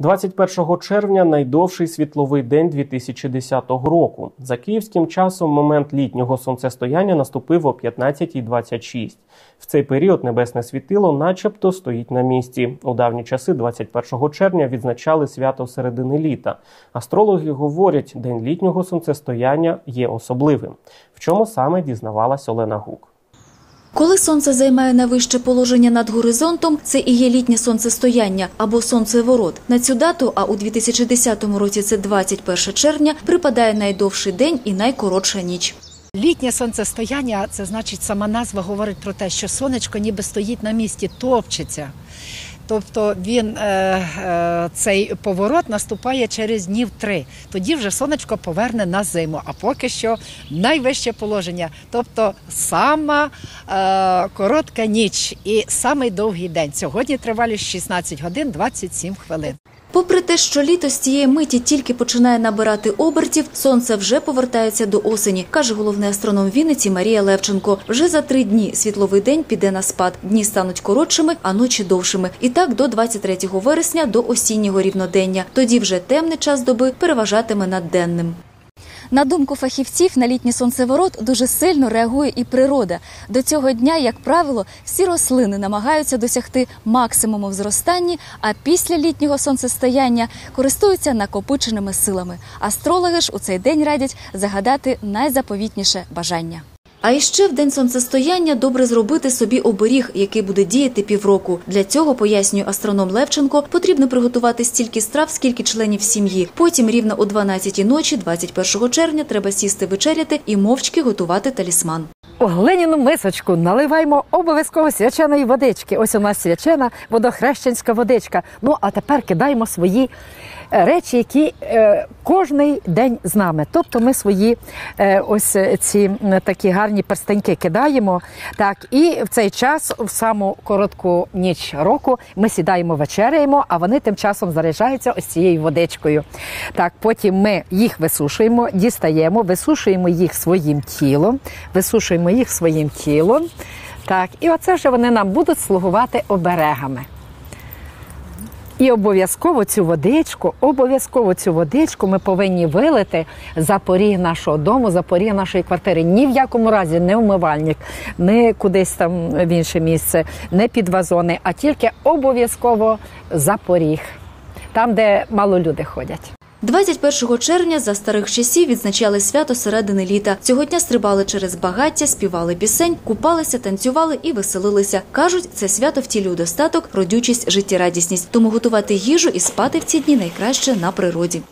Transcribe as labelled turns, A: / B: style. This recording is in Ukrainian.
A: 21 червня найдовший світловий день 2010 року. За київським часом момент літнього сонцестояння наступив о 15.26. В цей період небесне світило, начебто, стоїть на місці. У давні часи, 21 червня, відзначали свято середини літа. Астрологи говорять, день літнього сонцестояння є особливим. В чому саме дізнавалась Олена Гук.
B: Коли сонце займає найвище положення над горизонтом, це і є літнє сонцестояння або сонцеворот. На цю дату, а у 2010 році це 21 червня, припадає найдовший день і найкоротша ніч.
C: Літнє сонцестояння це значить, сама назва говорить про те, що сонечко ніби стоїть на місці, топчеться. Тобто він е, е, цей поворот наступає через днів три. Тоді вже сонечко поверне на зиму. А поки що найвище положення, тобто сама е, коротка ніч і самий довгий день. Сьогодні тривалість 16 годин 27 хвилин.
B: Попри те, що літо з цієї миті тільки починає набирати обертів, сонце вже повертається до осені, каже головний астроном Вінниці Марія Левченко. Вже за три дні світловий день піде на спад. Дні стануть коротшими, а ночі довшими. І так до 23 вересня до осіннього рівнодення. Тоді вже темний час доби переважатиме над денним. На думку фахівців, на літній сонцеворот дуже сильно реагує і природа. До цього дня, як правило, всі рослини намагаються досягти максимуму в зростанні, а після літнього сонцестояння користуються накопиченими силами. Астрологи ж у цей день радять загадати найзаповітніше бажання. А іще в день сонцестояння добре зробити собі оберіг, який буде діяти півроку. Для цього, пояснює астроном Левченко, потрібно приготувати стільки страв, скільки членів сім'ї. Потім рівно о 12-й ночі, 21 червня, треба сісти вечеряти і мовчки готувати талісман.
C: У глиняну мисочку наливаємо обов'язково свяченої водички. Ось у нас свячена водохрещенська водичка. Ну а тепер кидаємо свої е, речі, які е, кожний день з нами. Тобто ми свої е, ось ці такі гарні перстеньки кидаємо. Так, і в цей час, в саму коротку ніч року, ми сідаємо вечеряємо, а вони тим часом заряджаються ось цією водичкою. Так, потім ми їх висушуємо, дістаємо, висушуємо їх своїм тілом, висушуємо їх своїм тілом. Так, і оце вже вони нам будуть слугувати оберегами. І обов'язково цю водичку, обов'язково цю водичку ми повинні вилити за поріг нашого дому, за поріг нашої квартири. Ні в якому разі не вмивальник, не кудись там в інше місце, не під вазони, а тільки обов'язково за поріг, там, де мало люди ходять.
B: 21 червня за старих часів відзначали свято середини літа. Цього дня стрибали через багаття, співали пісень, купалися, танцювали і веселилися. Кажуть, це свято втілює достаток, родючість, життєрадісність. Тому готувати їжу і спати в ці дні найкраще на природі.